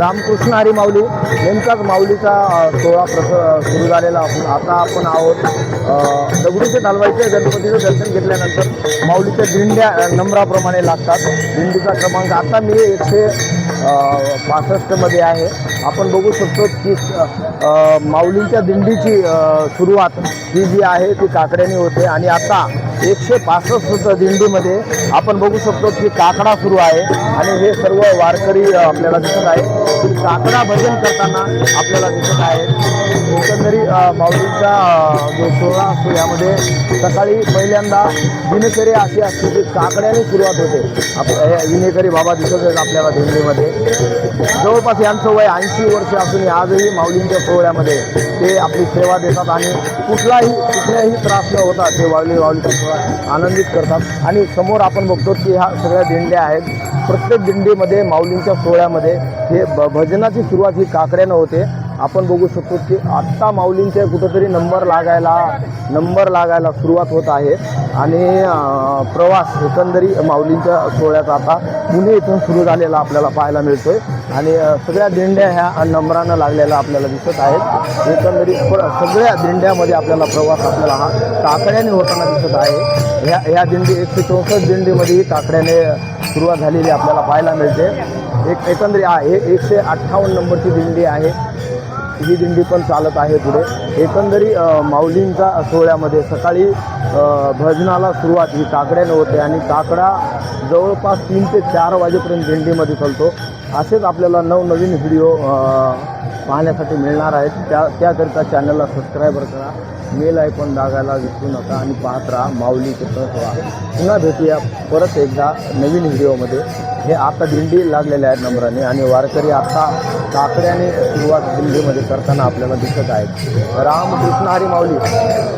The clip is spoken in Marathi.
रामकृष्ण हरी माऊली नेमकाच माऊलीचा सोहळा प्रस सुरू झालेला असून आता आपण आहोत दगडूचे दालवाईचे गणपतीचं दर्शन घेतल्यानंतर माऊलीच्या दिंड्या नंबराप्रमाणे लागतात. दिंडीचा क्रमांक आता मी एकशे पासष्टमध्ये आहे. आपण बघू शकतो की माऊलींच्या दिंडीची सुरुवात ही जी आहे ती काकड्याने होते आणि आता एकशे पासष्ट दिंडीमध्ये आपण बघू शकतो की काकडा सुरू आहे आणि हे सर्व वारकरी आपल्याला दिसत आहे काकडा भजन करताना आपल्याला दिसत आहे एकंदरी माऊलींचा जो सोहळा असतो यामध्ये सकाळी पहिल्यांदा दिनचर्या अशी असते की काकड्याने सुरुवात होते. आप विनेकरी बाबा दिसत आहेत आपल्याला दिल्लीमध्ये जवळपास यांचं वय ऐंशी वर्ष असून आजही माऊलींच्या सोहळ्यामध्ये ते आपली सेवा देतात आणि कुठलाही कुठल्याही त्रास न होता ते वावली वावलीचा सोहळा आनंदित करतात. आणि समोर आपण बघतो की ह्या सगळ्या दिंड्या आहेत. प्रत्येक दिंडीमध्ये माऊलींच्या सोहळ्यामध्ये हे भ भजनाची सुरुवात ही काकड्यानं होते. आपण बघू शकतो की आत्ता माऊलींचे कुठंतरी नंबर लागायला नंबर लागायला सुरुवात होत आहे. आणि प्रवास एकंदरी माऊलींच्या सोहळ्याचा आता पुणे इथून सुरू झालेला आपल्याला पाहायला मिळतोय. आणि सगळ्या दिंड्या ह्या नंबरानं लागलेल्या आपल्याला दिसत आहेत. एकंदरी सगळ्या दिंड्यामध्ये आपल्याला प्रवास आपल्याला हा काकड्याने होताना दिसत आहे. ह्या ह्या दिंडी एकशे चौसष्ट दिंडीमध्ये काकड्याने सुरुवात झालेली आपल्याला पाहायला मिळते. एक एकंदरी आहे एकशे अठ्ठावन्न नंबरची दिंडी आहे. ही दिंडी पण चालत आहे पुढे. एकंदरी माऊलींच्या सोहळ्यामध्ये सकाळी भजनाला सुरुवात ही काकड्याने होते आणि काकडा जवळपास तीन ते चार वाजेपर्यंत दिंडीमध्ये चालतो. असेच आपल्याला नवनवीन व्हिडिओ पाहण्यासाठी मिळणार आहेत. त्या त्याकरिता चॅनलला सबस्क्राईबर करा. मेल आयकॉन दागायला विसरू नका आणि पाहत राहा. माऊली चित्रसभा पुन्हा भेटूया. परत एकदा नवीन व्हिडिओमध्ये हे आता दिंडी लागलेल्या आहेत नंबराने आणि वारकरी आता काकड्याने सुरुवात दिंडीमध्ये करताना आपल्याला दिसत आहेत. रामकृष्ण हरी माऊली.